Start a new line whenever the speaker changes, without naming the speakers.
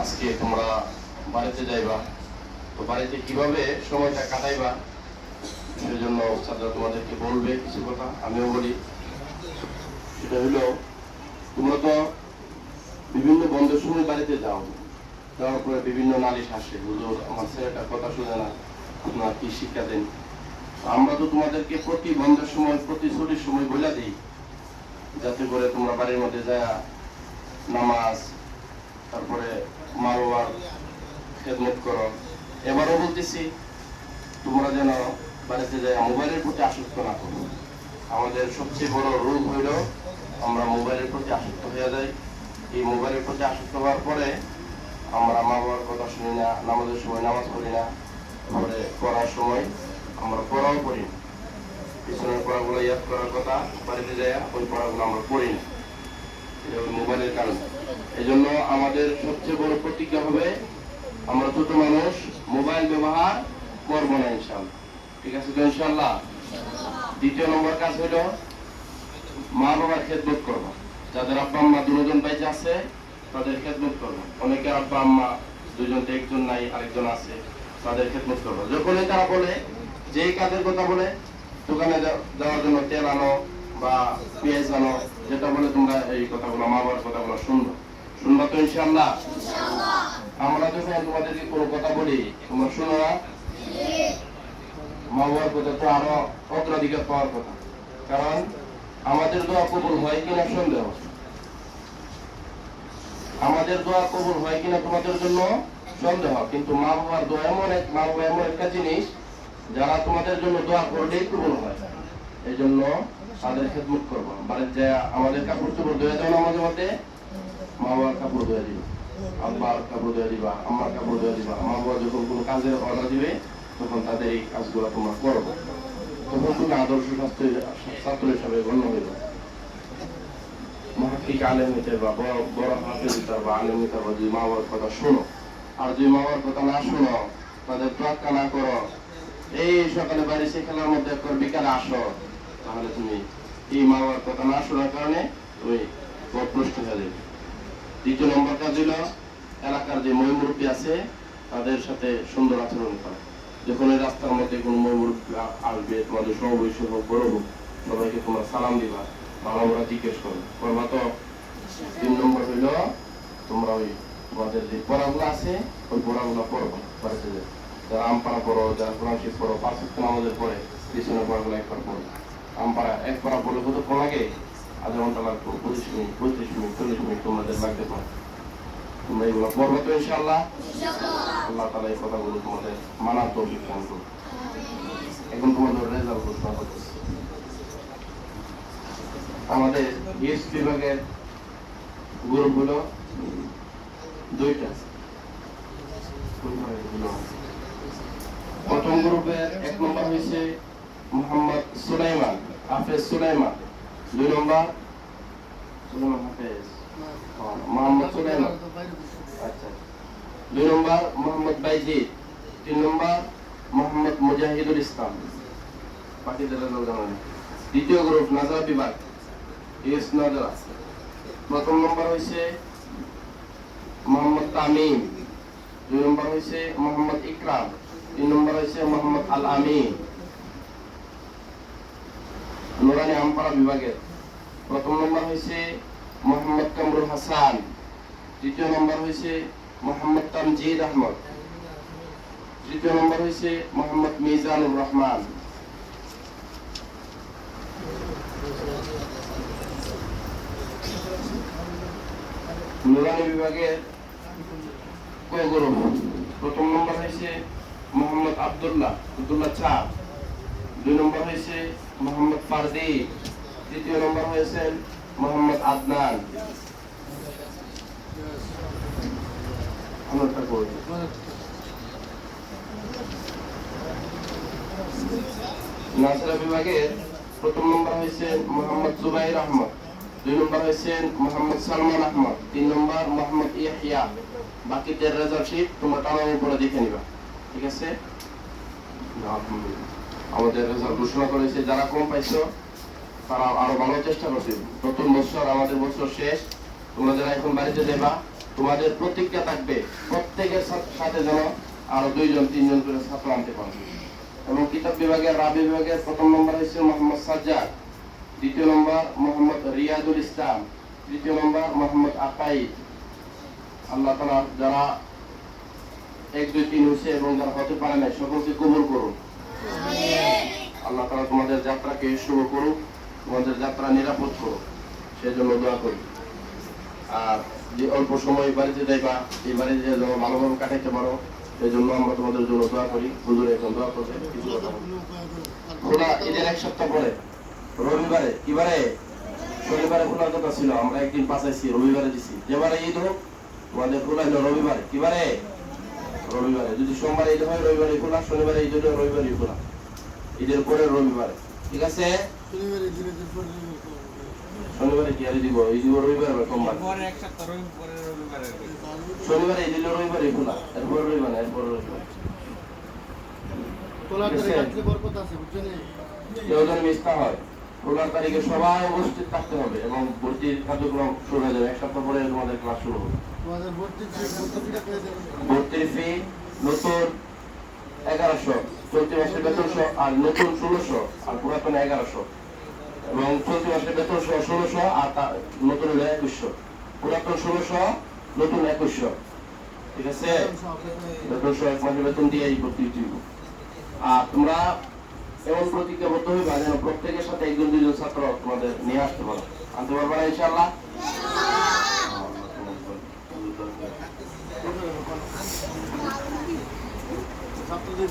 আজকে তোমরা বাড়িতে যাইবা। তো বাড়িতে কীভাবে সময়টা কাটাইবা, সেজন্য ছাত্র তোমাদেরকে বলবে কিছু কথা, আমিও বলি। সেটা হলো, তোমরা তো বিভিন্ন বন্ধের সময় বাড়িতে যাও, যাওয়ার পরে বিভিন্ন নারী আসে। হুজুর আমার ছেলেটা কথা শুনে না, আপনারা কি শিক্ষা দেন? আমরা তো তোমাদেরকে প্রতি বন্ধের সময়, প্রতি ছুটির সময় বলে দিই, যাতে করে তোমরা বাড়ির মধ্যে যায় নামাজ তারপরে মা বাবার খেদমত করো। এবারও বলতেছি, তোমরা যেন বাড়িতে যায় মোবাইলের প্রতি আসক্ত না করো। আমাদের সবচেয়ে বড় রোগ হইল, আমরা মোবাইলের প্রতি আসক্ত হয়ে যাই। এই মোবাইলের প্রতি আসক্ত হওয়ার পরে আমরা মা বাবার কথা শুনি না, নামাজের সময় নামাজ পড়ি না। তারপরে পড়ার সময় আমরা পড়াও পড়ি না। পিছনের পড়াগুলো ইয়াদ করার কথা, বাড়িতে যায় ওই পড়াগুলো আমরা পড়ি না। মোবাইলের কারণে। এই জন্য আমাদের সবচেয়ে বড় প্রতিজ্ঞা হবে, আমরা ছোট মানুষ, মোবাইল ব্যবহার করব না ইনশাল্লাহ ঠিক আছে তো ইনশাল্লাহ দ্বিতীয় নম্বর কাজ হইল, মা বাবার খেদমত করব। যাদের আব্বা আম্মা দুজন বাইচে আছে, তাদের খেদমত করব। অনেকের আব্বা আম্মা দুজন একজন নাই, আরেকজন আছে, তাদের খেদমত করব। যখনই তারা বলে, যেই কাজের কথা বলে, দোকানে যাওয়ার জন্য তেল আনো বা পেঁয়াজ আনো যেটা বলে তোমরা এই কথাগুলো মা বাবার কথাগুলো শুনব। শুনবা তো ইনশাল্লাহ আমরা যখন তোমাদেরকে কোনো কথা বলি। তোমরা শোনো না মা বাবার কথা তো আরও অগ্রাধিকার পাওয়ার কথা। কারণ আমাদের দোয়া কবুল হয় কিনা সন্দেহ? আমাদের দোয়া কবুল হয় কিনা তোমাদের জন্য সন্দেহ? কিন্তু মা বাবার দোয়া এমন এক মা বাবা এমন একটা জিনিস যারা তোমাদের জন্য দোয়া করলেই কবুল হয়। এই জন্য তাদের খেদমত করব বাড়িতে যায় আমাদের কাপড় চোপড় ধুয়ে না মাঝে মধ্যে, মা বাবার কাপড় ধুয়ে দিবা, আব্বার কাপড় ধুয়ে দিবা আমার কাপড় ধুয়ে দিবা। মা বাবা যখন কোনো কাজের অর্ডার দিবে, তখন তাদের এই কাজগুলো তোমরা করব তখন তুমি আদর্শ শাস্ত্র ছাত্র হিসাবে গণ্য হইবে। মহাকিক আলেম হইতে বা বড় বড় হাফেজ হইতে বা আলেম হইতে বা যদি মা বাবার কথা শোনো, আর যদি মা বাবার কথা না শোনো, তাদের তোয়াক্কা না করো। এই সকালে বাড়ি সে মধ্যে বিকালে আসো। তাহলে তুমি এই মা বাবার কথা না শোনার কারণে তুমি প্রশ্ন হয়ে যাবে দ্বিতীয় নম্বর কাজ হলো এলাকার যে মই মুরব্বী আছে, তাদের সাথে সুন্দর আচরণ করা। যখন এই রাস্তার মধ্যে কোনো মই মুরব্বী আ- আসবে, তোমাদের সমবয়সী হোক, বড় হোক, সবাইকে তোমরা সালাম দিবা বাবা ওরা জিজ্ঞেস করবে। করবা তো? তিন নম্বর হইল, তোমরা ওই তোমাদের যে পড়াগুলো আছে, ওই পড়াগুলো পড়ব বাড়িতে যারা আমপাড়া পড়ো যারা কোরআন শরীফ পড়ো পাঁচ আমাদের পড়ে পিছনের পড়াগুলো একবার পড়ো আমপাড়া এক পাড়া পড়লে কতক্ষণ লাগে? আধা ঘণ্টা লাগবে পঁচিশ মিনিট, পঁয়ত্রিশ মিনিট, চল্লিশ মিনিট তোমাদের লাগতে পারে তোমরা এগুলো পড়ব তো ইনশাল্লাহ আল্লাহ তালা এই কথাগুলো তোমাদের মানার করুন এখন তোমাদের রেজাল্ট আমাদের ইএস বিভাগের গ্রুপ হলো দুইটা। প্রথম গ্রুপের এক নম্বর হয়েছে মোহাম্মদ সুলাইমান। হাফেজ সুলাইমান দুই নম্বর সুলাইমান হাফেজ মোহাম্মদ সুলাইমান আচ্ছা দুই নম্বর মোহাম্মদ বাইজিদ তিন নম্বর মোহাম্মদ মুজাহিদুল ইসলাম বাকিদের। দ্বিতীয় গ্রুপ নাজরা বিভাগ ইস নাজরা প্রথম নম্বর হয়েছে মোহাম্মদ তামিম দুই নম্বর হয়েছে মোহাম্মদ ইকরাম তিন নম্বর হয়েছে মোহাম্মদ আল আমিন নুরানি আমপাড়া বিভাগের প্রথম নম্বর হয়েছে মোহাম্মদ কামরুল হাসান দ্বিতীয় নম্বর হয়েছে মোহাম্মদ তামজিদ আহমদ তৃতীয় নম্বর হয়েছে মোহাম্মদ মিজানুর রহমান নুরানি বিভাগের প্রথম নম্বর হয়েছে মোহাম্মদ আব্দুল্লাহ আব্দুল্লাহ চা দুই নম্বর হয়েছে মোহাম্মদ ফারদি তৃতীয় নম্বর হয়েছেন মোহাম্মদ আদনান? নাসরা দুই ইয়াহিয়া বাকিদের রেজাল্ট তোমরা টানার উপরে দেখে নিবা ঠিক আছে। আমাদের রেজাল্ট ঘোষণা করেছে। যারা কম পাইছো, তারা আরও ভালো চেষ্টা করছে নতুন বছর, আমাদের বছর শেষ। তোমরা যারা এখন বাড়িতে যাবা তোমাদের প্রতিজ্ঞা থাকবে, প্রত্যেকের সাথে যেন আরও দুইজন, তিনজন করে ছাত্র আনতে পারবে। এবং কিতাব বিভাগের, রাবি বিভাগের প্রথম নম্বর হয়েছে মোহাম্মদ সাজ্জাদ। দ্বিতীয় নম্বর মোহাম্মদ রিয়াদুল ইসলাম। তৃতীয় নম্বর মোহাম্মদ আকাইদ আল্লাহ তালা যারা এক, দুই, তিন হয়েছে এবং যারা হতে পারে না সকলকে কবুল করুন। আল্লাহ তালা তোমাদের যাত্রাকে শুভ করুক, তোমাদের যাত্রা নিরাপদ করুক, সেজন্য দোয়া করি। আর যে অল্প সময় বাড়িতে যাইবা, এই বাড়িতে যেন ভালোভাবে কাটাইতে পারো সেই জন্য আমরা তোমাদের জন্য দোয়া করি। হুজুরে এখন দোয়া করবে, কিছু কথা ঈদের এক সপ্তাহ পরে, রবিবারে, কিবারে? শনিবারে খোলার কথা ছিল, আমরা একদিন পাঠাইছি রবিবারে দিছি। যেবারে ঈদ হোক, তোমাদের খোলা হলো রবিবারে, কিবারে? রবিবারে। যদি সোমবারে ঈদ হয় রবিবারে খোলা শনিবারে ঈদ হলে রবিবারে খোলা ঈদের পরে রবিবারে। ঠিক আছে? শনিবারে কি আর দিব এই দিব রবিবারে বা সোমবার?
পরে এক সপ্তাহ রবি পরে রবিবারে
শনিবারে ঈদ হলে রবিবারে খোলা এরপর রবিবার এরপর রবিবার। কেউ যেন মিস না হয়। ষোলো তারিখে সবাই উপস্থিত থাকতে হবে এবং ভর্তির কার্যক্রম শুরু হয়ে যাবে। এক সপ্তাহ পরে তোমাদের ক্লাস শুরু হবে। ভর্তির ফি নতুন এগারোশো চলতি মাসের বেতন সহ আর নতুন ষোলোশো আর পুরাতন এগারোশো। এবং চলতি মাসের বেতন সহ ষোলোশো আর নতুন হলো একুশশো। পুরাতন ষোলোশো নতুন একুশশো। ঠিক আছে? বেতন সহ এক মাসের বেতন দিয়ে এই ভর্তি আর তোমরা এবং প্রতিজ্ঞাবদ্ধ হইবা যেন প্রত্যেকের সাথে একজন দুজন ছাত্র তোমাদের নিয়ে আসতে পারো। আনতে পারবা ইনশাল্লাহ ছাত্রদের